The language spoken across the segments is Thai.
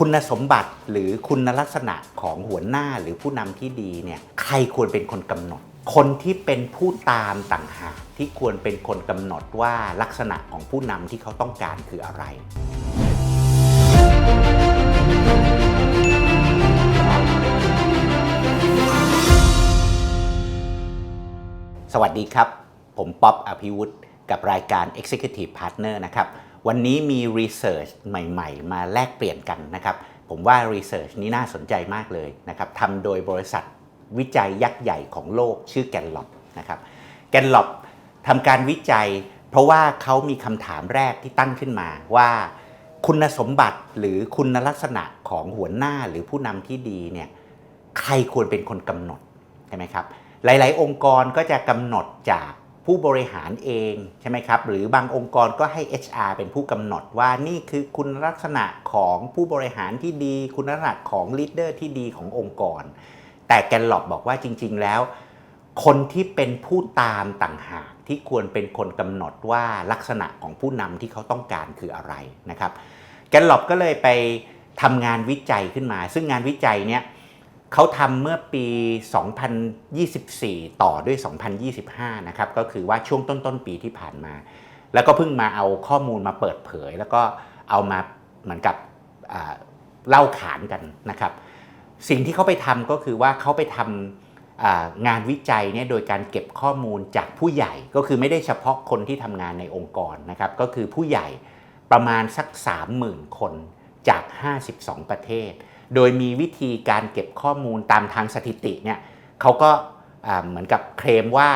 คุณสมบัติหรือคุณลักษณะของหัวหน้าหรือผู้นำที่ดีเนี่ยใครควรเป็นคนกำหนด คนที่เป็นผู้ตามต่างหากที่ควรเป็นคนกำหนดว่าลักษณะของผู้นำที่เขาต้องการคืออะไรสวัสดีครับ ผมป๊อบอภิวุฒิกับรายการ Executive Partner นะครับ วันนี้มี Research ใหม่ๆ มาแลกเปลี่ยนกันนะครับ ผมว่า Research นี้น่าสนใจมากเลยนะครับทำโดยบริษัทวิจัยยักษ์ใหญ่ของโลกชื่อแกนล็อบนะครับ แกนล็อบทำการวิจัย เพราะว่าเขามีคำถามแรกที่ตั้งขึ้นมาว่า คุณสมบัติหรือคุณลักษณะของหัวหน้าหรือผู้นำที่ดีเนี่ยใครควรเป็นคนกำหนดใช่ไหมครับ หลาย ๆ องค์กรก็จะกำหนดจาก ผู้บริหารเองใช่ไหมครับ หรือบางองค์กรก็ให้ HR เป็นผู้กำหนดว่านี่คือคุณลักษณะของผู้บริหารที่ดี คุณลักษณะของลีดเดอร์ที่ดีขององค์กร แต่แกนหลอบบอกว่าจริง ๆ แล้ว คนที่เป็นผู้ตามต่างหากที่ควรเป็นคนกำหนดว่าลักษณะของผู้นำที่เขาต้องการคืออะไรนะครับ แกนหลอบก็เลยไปทำงานวิจัยขึ้นมา ซึ่งงานวิจัยเนี้ย เขาทำเมื่อปี 2024 ต่อด้วย 2025 นะครับ ก็คือว่าช่วงต้นต้นๆปีที่ผ่านมา แล้วก็เพิ่งมาเอาข้อมูลมาเปิดเผย แล้วก็เอามาเหมือนกับเล่าขานกันนะครับ สิ่งที่เขาไปทำก็คือว่าเขาไปทำงานวิจัยเนี่ยโดยการเก็บข้อมูลจากผู้ใหญ่ ก็คือไม่ได้เฉพาะคนที่ทำงานในองค์กรนะครับ ก็คือผู้ใหญ่ประมาณสัก 30,000 คนจาก 52 ประเทศ โดยมีวิธีการเก็บข้อมูลตามทางสถิติเนี่ยเขาก็เหมือนกับเคลมว่า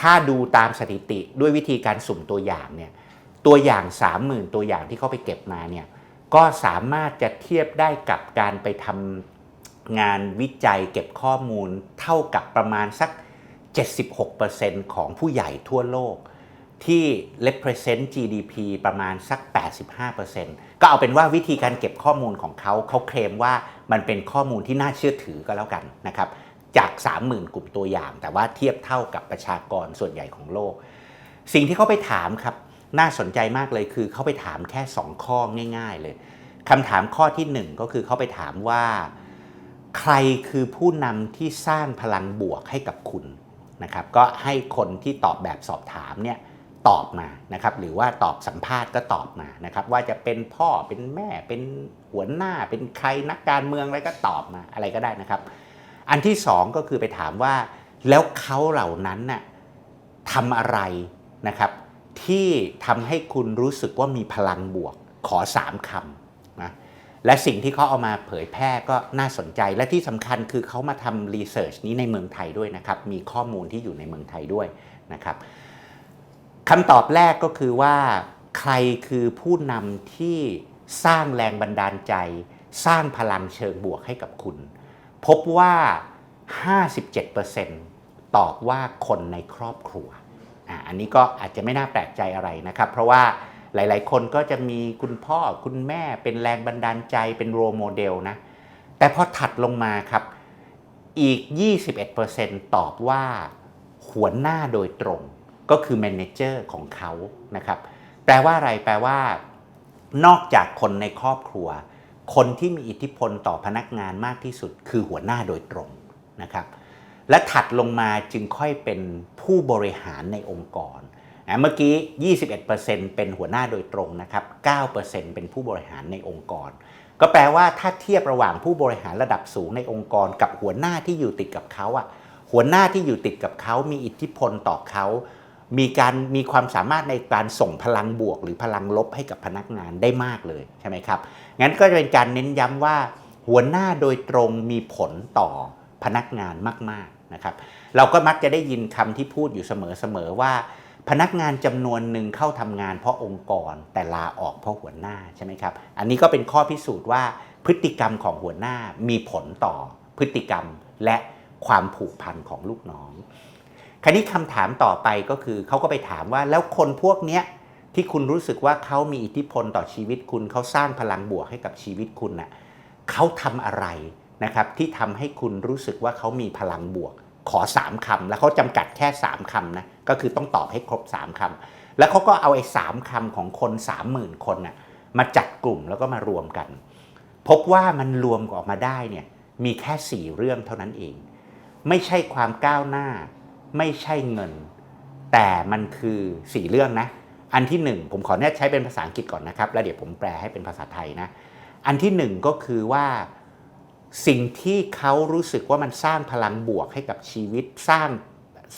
ถ้าดูตามสถิติด้วยวิธีการสุ่มตัวอย่างเนี่ยตัวอย่าง 30,000 ตัวอย่างที่เขาไปเก็บมาเนี่ยก็สามารถจะเทียบได้กับการไปทำงานวิจัยเก็บข้อมูลเท่ากับประมาณสัก 76%ของผู้ใหญ่ทั่วโลก ที่ represent GDP ประมาณสัก 85%ก็เอาเป็นว่าวิธีการเก็บข้อมูลของเขาเขาเคลมว่ามันเป็นข้อมูลที่น่าเชื่อถือก็แล้วกันนะครับจาก 30,000 กลุ่มตัวอย่าง แต่ว่าเทียบเท่ากับประชากรส่วนใหญ่ของโลก สิ่งที่เขาไปถามครับน่าสนใจมากเลยคือเขาไปถามแค่ 2 ข้อง่าย ๆ เลยคำถามข้อที่ 1 ก็คือเขาไปถามว่า ใครคือผู้นำที่สร้างพลังบวกให้กับคุณนะครับก็ให้คนที่ตอบแบบสอบถามเนี่ย ตอบมานะครับหรือว่าตอบสัมภาษณ์ก็ตอบมานะครับว่าจะเป็นพ่อเป็นแม่เป็นหัวหน้าเป็นใครนักการเมืองอะไรก็ตอบมาอะไรก็ได้นะครับ อันที่สองก็คือไปถามว่าแล้วเขาเหล่านั้นน่ะทำอะไรนะครับที่ทำให้คุณรู้สึกว่ามีพลังบวกขอสามคำนะและสิ่งที่เขาเอามาเผยแพร่ก็น่าสนใจและที่สำคัญคือเขามาทำรีเสิร์ชนี้ในเมืองไทยด้วยนะครับมีข้อมูลที่อยู่ในเมืองไทยด้วยนะครับ คำตอบแรกก็คือว่า ใครคือผู้นำที่สร้างแรงบันดาลใจ สร้างพลังเชิงบวกให้กับคุณ พบว่า 57%ตอบว่าคนในครอบครัวอันนี้ก็อาจจะไม่น่าแปลกใจอะไรนะครับ เพราะว่าหลายๆ คนก็จะมีคุณพ่อคุณแม่เป็นแรงบันดาลใจเป็นโรโมเดลนะ แต่พอถัดลงมาครับ อีก 21%ตอบว่าหัวหน้าโดยตรง ก็คือแมเนเจอร์ของเขานะครับแปลว่าอะไรแปลว่า นอกจากคนในครอบครัว คนที่มีอิทธิพลต่อพนักงานมากที่สุด คือหัวหน้าโดยตรงนะครับและถัดลงมาจึงค่อยเป็นผู้บริหารในองค์กรเมื่อกี้ 21%เป็นหัวหน้าโดยตรงนะครับ 9%เป็นผู้บริหารในองค์กร ก็แปลว่าถ้าเทียบระหว่างผู้บริหารระดับสูงในองค์กร กับหัวหน้าที่อยู่ติดกับเขาอะหัวหน้าที่อยู่ติดกับเขามีอิทธิพลต่อเขา มีการมีความสามารถในการส่งพลังบวก หรือพลังลบให้กับพนักงานได้มากเลยใช่ไหมครับงั้นก็จะเป็นการเน้นย้ำว่า หัวหน้าโดยตรงมีผลต่อพนักงานมากๆนะครับ เราก็มักจะได้ยินคำที่พูดอยู่เสมอๆว่า พนักงานจำนวนหนึ่งเข้าทำงานเพราะองค์กร แต่ลาออกเพราะหัวหน้าใช่ไหมครับ อันนี้ก็เป็นข้อพิสูจน์ว่าพฤติกรรมของหัวหน้ามีผลต่อพฤติกรรมและความผูกพันของลูกน้อง คราวนี้คำถามต่อไปก็คือเขาก็ไปถามว่าแล้วคนพวกเนี้ยที่คุณรู้สึกว่าเขามีอิทธิพลต่อชีวิตคุณเขาสร้างพลังบวกให้กับชีวิตคุณน่ะเขาทำอะไรนะครับที่ทำให้คุณรู้สึกว่าเขามีพลังบวก ขอ 3คำแล้วเขาจำกัดแค่ 3คำนะก็คือต้องตอบให้ครบ 3คำแล้วเขาก็เอาไอ้สามคำของคน 30,000 คนน่ะมาจัดกลุ่มแล้วก็มารวมกัน พบว่ามันรวมออกมาได้เนี่ยมีแค่ 4 เรื่องเท่านั้นเอง ไม่ใช่ความก้าวหน้า ไม่ใช่เงิน แต่มันคือ 4 เรื่องนะ อันที่ 1 ผมขอแนใช้เป็นภาษาอังกฤษก่อนนะครับ แล้วเดี๋ยวผมแปลให้เป็นภาษาไทยนะ อันที่ 1 ก็คือว่าสิ่งที่เขารู้สึกว่ามันสร้างพลังบวกให้กับชีวิตสร้าง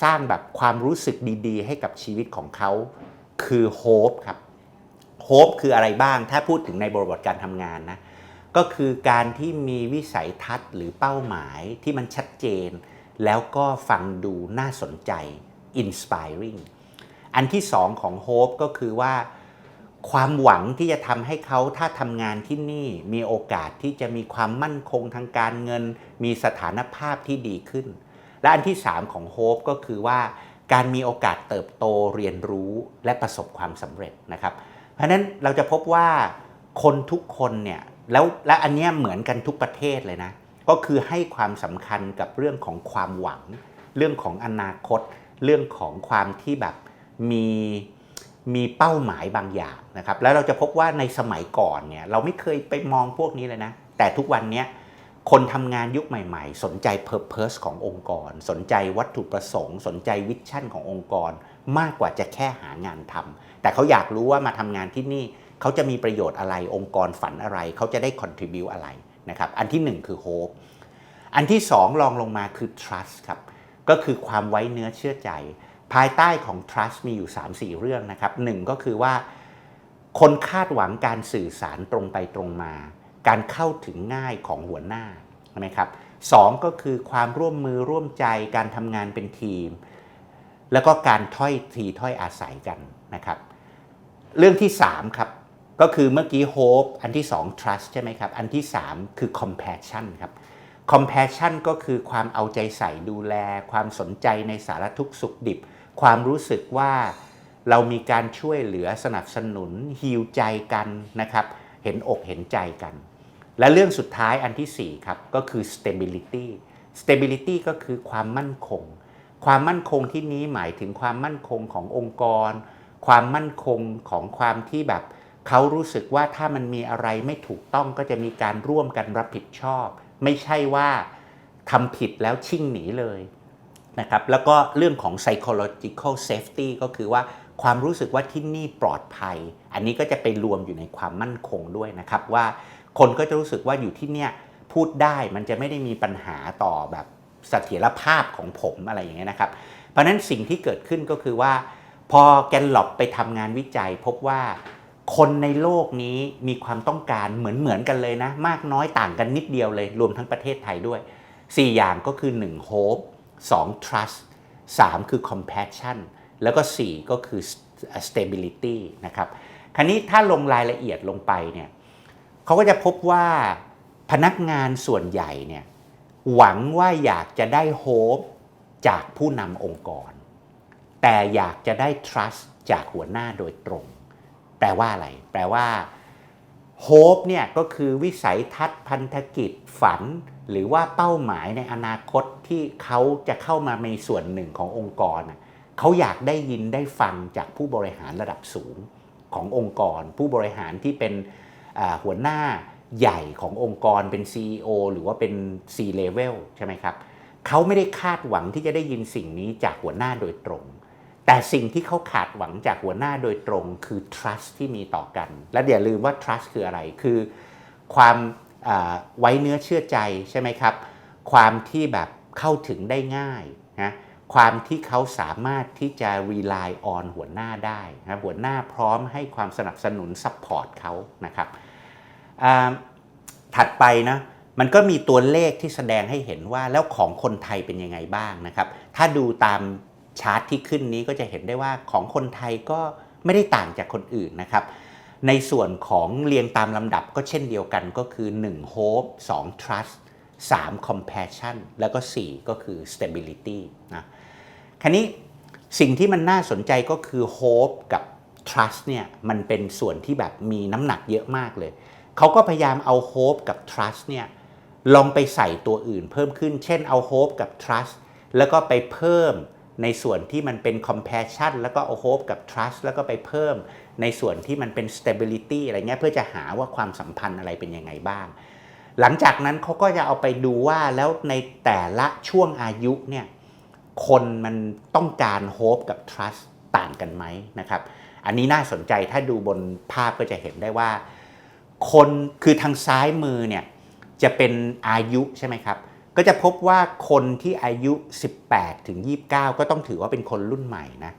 สร้างแบบความรู้สึกดีๆ ให้กับชีวิตของเขา คือโฮปครับโฮปคืออะไรบ้างถ้าพูดถึงในบริบทการทำงานนะก็คือการที่มีวิสัยทัศน์หรือเป้าหมายที่มันชัดเจน แล้วก็ฟังดูน่าสนใจ inspiring อันที่สองของ Hope ก็คือว่า ความหวังที่จะทำให้เขาถ้าทำงานที่นี่มีโอกาสที่จะมีความมั่นคงทางการเงิน มีสถานภาพที่ดีขึ้น และอันที่3ของ Hope ก็คือว่าการมีโอกาสเติบโตเรียนรู้และประสบความสำเร็จนะครับ เพราะนั้นเราจะพบว่าคนทุกคนเนี่ยแล้วและอันนี้เหมือนกันทุกประเทศเลยนะ ก็คือให้ความสำคัญกับเรื่องของความหวัง เรื่องของอนาคต เรื่องของความที่แบบมีมีเป้าหมายบางอย่างนะครับ แล้วเราจะพบว่าในสมัยก่อนเนี่ยเราไม่เคยไปมองพวกนี้เลยนะ แต่ทุกวันนี้คนทำงานยุคใหม่ ๆ สนใจ Purpose ขององค์กร สนใจวัตถุประสงค์ สนใจวิชั่นขององค์กร มากกว่าจะแค่หางานทำแต่เขาอยากรู้ว่ามาทำงานที่นี่ เขาจะมีประโยชน์อะไรองค์กรฝันอะไร เขาจะได้ contribu อะไร นะครับ อันที่ 1 คือ hope อันที่2ลองลงมาคือ trust ครับ ก็คือความไว้เนื้อเชื่อใจ ภายใต้ของ trust มีอยู่ 3-4 เรื่องนะครับหนึ่งก็คือว่า คนคาดหวังการสื่อสารตรงไปตรงมา การเข้าถึงง่ายของหัวหน้าใช่ไหมครับสองก็คือความร่วมมือร่วมใจการทำงานเป็นทีม แล้วก็การถ้อยทีถ้อยอาศัยกันนะครับ เรื่องที่ 3 ครับ ก็คือเมื่อกี้ hope อันที่ 2 trust ใช่ไหมครับ อันที่ 3 คือ compassion ครับ compassion ก็คือความเอาใจใส่ดูแล ความสนใจในสารทุกข์สุขดิบ ความรู้สึกว่าเรามีการช่วยเหลือสนับสนุนฮิวใจกันนะครับ เห็นอกเห็นใจกัน และเรื่องสุดท้ายอันที่ 4 ครับ ก็คือ stability stability ก็คือความมั่นคง ความมั่นคงที่นี้หมายถึงความมั่นคงขององค์กร ความมั่นคงของความที่แบบ เขารู้สึกว่าถ้ามันมีอะไรไม่ถูกต้องก็จะมีการร่วมกันรับผิดชอบ ไม่ใช่ว่าทำผิดแล้วชิ่งหนีเลยนะครับแล้วก็เรื่องของ psychological safety ก็คือว่าความรู้สึกว่าที่นี่ปลอดภัย อันนี้ก็จะไปรวมอยู่ในความมั่นคงด้วยนะครับว่าคนก็จะรู้สึกว่าอยู่ที่เนี่ยพูดได้มันจะไม่ได้มีปัญหาต่อแบบเสถียรภาพของผมอะไรอย่างเงี้ยนะครับ เพราะนั้นสิ่งที่เกิดขึ้นก็คือว่า พอแกนหลอบไปทำงานวิจัยพบว่า คนในโลกนี้มีความต้องการเหมือนเหมือนกันเลยนะ มากน้อยต่างกันนิดเดียวเลย รวมทั้งประเทศไทยด้วย 4 อย่างก็คือ 1 hope 2 trust 3 คือ compassion แล้วก็ 4 ก็คือ stability นะครับคราวนี้ถ้าลงรายละเอียดลงไปเนี่ยเขาก็จะพบว่าพนักงานส่วนใหญ่เนี่ยหวังว่าอยากจะได้ hope จากผู้นำองค์กร แต่อยากจะได้ trust จากหัวหน้าโดยตรง แปลว่าอะไร แปลว่า hope เนี่ยก็คือวิสัยทัศน์พันธกิจฝัน หรือว่าเป้าหมายในอนาคตที่เขาจะเข้ามาในส่วนหนึ่งขององค์กร เขาอยากได้ยินได้ฟังจากผู้บริหารระดับสูงขององค์กร ผู้บริหารที่เป็นหัวหน้าใหญ่ขององค์กรเป็น CEO หรือว่าเป็น C level ใช่ไหมครับเขาไม่ได้คาดหวังที่จะได้ยินสิ่งนี้จากหัวหน้าโดยตรง แต่สิ่งที่เขาขาดหวังจากหัวหน้าโดยตรงคือ trust ที่มีต่อกัน และอย่าลืมว่า trust คืออะไร คือความไว้เนื้อเชื่อใจใช่ไหมครับ ความที่แบบเข้าถึงได้ง่ายนะความที่เขาสามารถที่จะ rely on หัวหน้าได้นะหัวหน้าพร้อมให้ความสนับสนุน support เขานะครับถัดไปนะมันก็มีตัวเลขที่แสดงให้เห็นว่าแล้วของคนไทยเป็นยังไงบ้างนะครับ ถ้าดูตาม ชาร์ตที่ขึ้นนี้ก็จะเห็นได้ว่าของคนไทยก็ไม่ได้ต่างจากคนอื่นนะครับ ในส่วนของเรียงตามลำดับก็เช่นเดียวกันก็คือ 1 hope 2 trust 3 compassion แล้วก็ 4 ก็คือ stability นะคราวนี้สิ่งที่มันน่าสนใจก็คือ hope กับ trust เนี่ยมันเป็นส่วนที่แบบมีน้ำหนักเยอะมากเลย เขาก็พยายามเอา hope กับ trust เนี่ยลองไปใส่ตัวอื่นเพิ่มขึ้น เช่นเอา hope กับ trust แล้วก็ไปเพิ่ม ในส่วนที่มันเป็น compassion แล้วก็เอา hope กับ trust แล้วก็ไปเพิ่ม ในส่วนที่มันเป็น stability อะไรเงี้ยเพื่อจะหาว่าความสัมพันธ์อะไรเป็นยังไงบ้าง หลังจากนั้นเขาก็จะเอาไปดูว่าแล้วในแต่ละช่วงอายุเนี่ยคนมันต้องการโฮปกับ trust ต่างกันไหมนะครับ อันนี้น่าสนใจถ้าดูบนภาพก็จะเห็นได้ว่า คนคือทางซ้ายมือเนี่ยจะเป็นอายุใช่ไหมครับ ก็จะพบว่าคนที่อายุ 18 ถึง 29 ก็ต้องถือว่าเป็นคนรุ่นใหม่นะ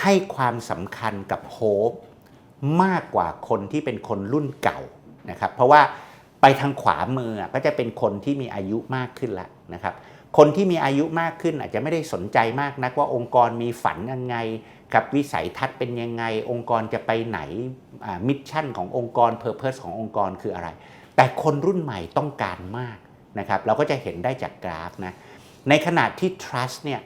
ให้ความสำคัญกับโฮปมากกว่าคนที่เป็นคนรุ่นเก่านะครับเพราะว่าไปทางขวามือก็จะเป็นคนที่มีอายุมากขึ้นแล้วนะครับคนที่มีอายุมากขึ้นอาจจะไม่ได้สนใจมากนักว่าองค์กรมีฝันยังไงกับวิสัยทัศน์เป็นยังไง องค์กรจะไปไหนมิชชั่นขององค์กรเพอร์เพสขององค์กรคืออะไร แต่คนรุ่นใหม่ต้องการมาก นะครับเราก็จะเห็นได้จากกราฟนะในขณะที่ trust เนี่ย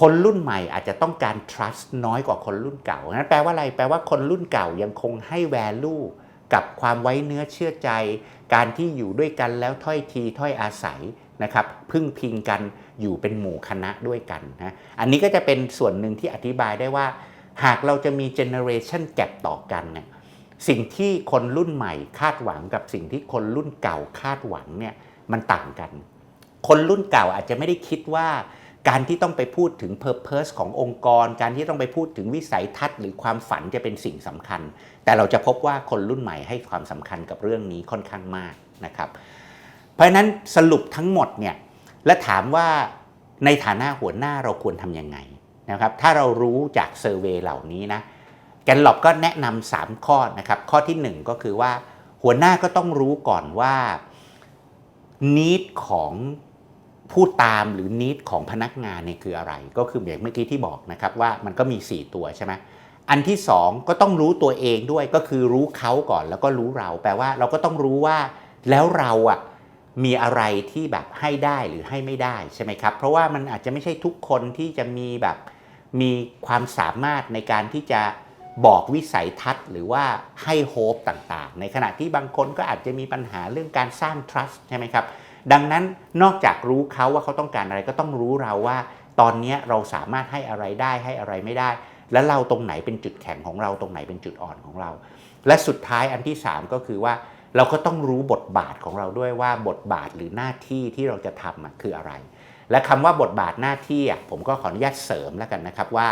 คนรุ่นใหม่อาจจะต้องการ trust น้อยกว่าคนรุ่นเก่านั้นแปลว่าอะไรแปลว่าคนรุ่นเก่ายังคงให้ value กับความไว้เนื้อเชื่อใจ การที่อยู่ด้วยกันแล้วถ้อยทีถ้อยอาศัยนะครับพึ่งพิงกันอยู่เป็นหมู่คณะด้วยกันนะอันนี้ก็จะเป็นส่วนหนึ่งที่อธิบายได้ว่า หากเราจะมี generation gap ต่อกันเนี่ยสิ่งที่คนรุ่นใหม่คาดหวังกับสิ่งที่คนรุ่นเก่าคาดหวังเนี่ย มันต่างกัน คนรุ่นเก่าอาจจะไม่ได้คิดว่า การที่ต้องไปพูดถึง Purpose ขององค์กร การที่ต้องไปพูดถึงวิสัยทัศน์หรือความฝันจะเป็นสิ่งสำคัญ แต่เราจะพบว่าคนรุ่นใหม่ให้ความสำคัญกับเรื่องนี้ค่อนข้างมากนะครับ เพราะฉะนั้นสรุปทั้งหมดเนี่ยและถามว่าในฐานะหัวหน้าเราควรทำยังไงนะครับถ้าเรารู้จากเซอร์เวยเหล่านี้นะแกนหลอบก็แนะนำ3ข้อนะครับข้อที่ 1 ก็คือว่า หัวหน้าก็ต้องรู้ก่อนว่า นิดของผู้ตามหรือนิดของพนักงานเนี่ยคืออะไร ก็คืออย่างเมื่อกี้ที่บอกนะครับว่ามันก็มี 4 ตัวใช่ไหมอันที่ 2 ก็ต้องรู้ตัวเองด้วยก็คือรู้เขาก่อนแล้วก็รู้เรา แปลว่าเราก็ต้องรู้ว่าแล้วเราอะมีอะไรที่แบบให้ได้หรือให้ไม่ได้ใช่ไหมครับ เพราะว่ามันอาจจะไม่ใช่ทุกคนที่จะมีแบบมีความสามารถในการที่จะ บอกวิสัยทัศน์หรือว่าให้โฮปต่างๆ ในขณะที่บางคนก็อาจจะมีปัญหาเรื่องการสร้าง trust ใช่ไหมครับ ดังนั้นนอกจากรู้เขาว่าเขาต้องการอะไรก็ต้องรู้เราว่า ตอนนี้เราสามารถให้อะไรได้ให้อะไรไม่ได้ และเราตรงไหนเป็นจุดแข็งของเราตรงไหนเป็นจุดอ่อนของเรา และสุดท้ายอันที่ 3 ก็คือว่าเราก็ต้องรู้บทบาทของเราด้วยว่าบทบาทหรือหน้าที่ที่เราจะทำคืออะไร และคำว่าบทบาทหน้าที่ผมก็ขออนุญาตเสริมแล้วกันนะครับว่า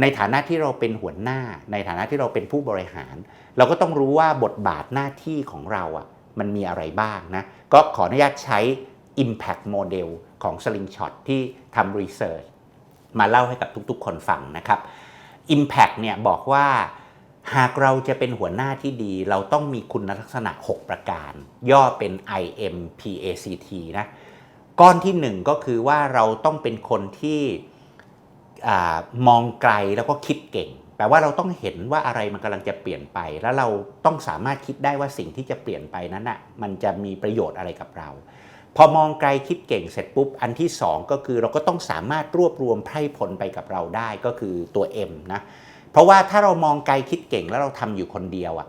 ในฐานะที่เราเป็นหัวหน้า ในฐานะที่เราเป็นผู้บริหาร เราก็ต้องรู้ว่าบทบาทหน้าที่ของเราอะมันมีอะไรบ้างนะก็ขออนุญาตใช้ Impact Model ของ Slingshot ที่ทำ Research มาเล่าให้กับทุกๆ คนฟังนะครับ Impact เนี่ยบอกว่าหากเราจะเป็นหัวหน้าที่ดี เราต้องมีคุณลักษณะ 6 ประการ ย่อเป็น IMPACT นะก้อนที่ 1 ก็คือว่าเราต้องเป็นคนที่ อมองไกลแล้วก็คิดเก่ง แปลว่าเราต้องเห็นว่าอะไรมันกำลังจะเปลี่ยนไป แล้วเราต้องสามารถคิดได้ว่าสิ่งที่จะเปลี่ยนไปนั้นอะมันจะมีประโยชน์อะไรกับเรา พอมองไกลคิดเก่งเสร็จปุ๊บ อันที่ 2 ก็คือเราก็ต้องสามารถรวบรวมไพร่ผลไปกับเราได้ก็คือตัว M นะเพราะว่าถ้าเรามองไกลคิดเก่งแล้วเราทำอยู่คนเดียวอะ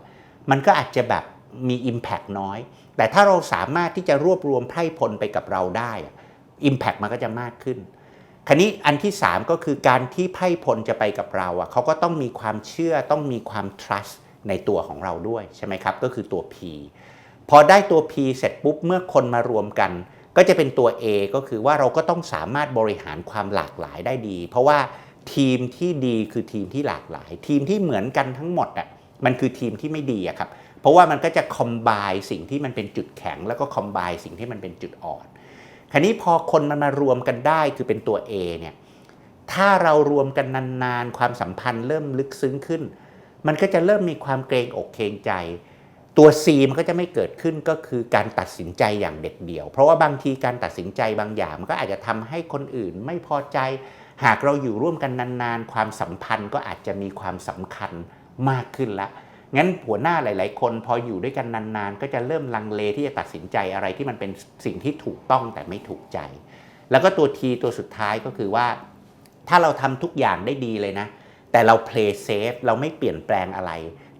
มันก็อาจจะแบบมี Impact น้อย แต่ถ้าเราสามารถที่จะรวบรวมไพร่ผลไปกับเราได้อะ Impact มันก็จะมากขึ้น คราวนี้อันที่ 3 ก็คือการที่ไพ่พลจะไปกับเราอะเขาก็ต้องมีความเชื่อต้องมีความ trust ในตัวของเราด้วยใช่ไหมครับ ก็คือตัว P พอได้ตัว P เสร็จปุ๊บเมื่อคนมารวมกัน ก็จะเป็นตัว A ก็คือว่าเราก็ต้องสามารถบริหารความหลากหลายได้ดี เพราะว่าทีมที่ดีคือทีมที่หลากหลาย ทีมที่เหมือนกันทั้งหมดอะมันคือทีมที่ไม่ดีอะครับเพราะว่ามันก็จะคอมไบสิ่งที่มันเป็นจุดแข็ง แล้วก็คอมไบสิ่งที่มันเป็นจุดอ่อน คราวนี้พอคนมันมารวมกันได้คือเป็นตัว A เนี่ยถ้าเรารวมกันนานๆ ความสัมพันธ์เริ่มลึกซึ้งขึ้น มันก็จะเริ่มมีความเกรงอกเกรงใจ ตัว C มันก็จะไม่เกิดขึ้นก็คือการตัดสินใจอย่างเด็ดเดี่ยว เพราะว่าบางทีการตัดสินใจบางอย่างมันก็อาจจะทำให้คนอื่นไม่พอใจ หากเราอยู่ร่วมกันนานๆ ความสัมพันธ์ก็อาจจะมีความสำคัญมากขึ้นละ งั้นหัวหน้าหลาย ๆ คนพออยู่ด้วยกันนาน ๆ ก็จะเริ่มลังเลที่จะตัดสินใจอะไรที่มันเป็นสิ่งที่ถูกต้องแต่ไม่ถูกใจ แล้วก็ตัวทีตัวสุดท้ายก็คือว่า ถ้าเราทำทุกอย่างได้ดีเลยนะ แต่เรา play safe เราไม่เปลี่ยนแปลงอะไร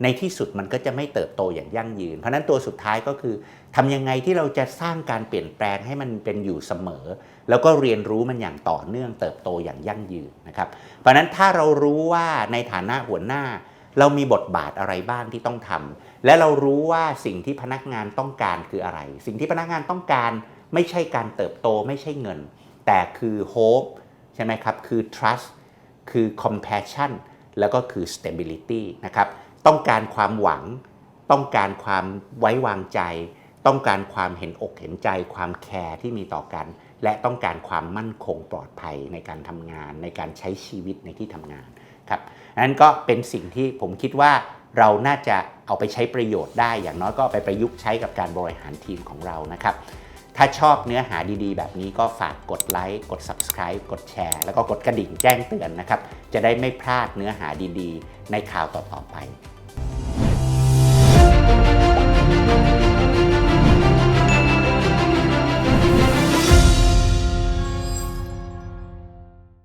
ในที่สุดมันก็จะไม่เติบโตอย่างยั่งยืน เพราะฉะนั้นตัวสุดท้ายก็คือทำยังไงที่เราจะสร้างการเปลี่ยนแปลงให้มันเป็นอยู่เสมอ แล้วก็เรียนรู้มันอย่างต่อเนื่อง เติบโตอย่างยั่งยืนนะครับ เพราะฉะนั้นถ้าเรารู้ว่าในฐานะหัวหน้า เรามีบทบาทอะไรบ้างที่ต้องทำและเรารู้ว่าสิ่งที่พนักงานต้องการคืออะไร สิ่งที่พนักงานต้องการไม่ใช่การเติบโตไม่ใช่เงิน แต่คือ hope ใช่ไหมครับ คือ trust คือ compassion แล้วก็คือ stability นะครับ ต้องการความหวัง ต้องการความไว้วางใจ ต้องการความเห็นอกเห็นใจ ความแคร์ที่มีต่อกัน และต้องการความมั่นคงปลอดภัยในการทำงาน ในการใช้ชีวิตในที่ทำงาน ครับนั้นก็เป็นสิ่งที่ผมคิดว่าเราน่าจะเอาไปใช้ประโยชน์ได้ อย่างน้อยก็ไปประยุกต์ใช้กับการบริหารทีมของเรานะครับ ถ้าชอบเนื้อหาดีๆ แบบนี้ก็ฝากกดไลค์ กด Subscribe กดแชร์ แล้วก็กดกระดิ่งแจ้งเตือนนะครับ จะได้ไม่พลาดเนื้อหาดีๆ ในข่าวต่อๆไป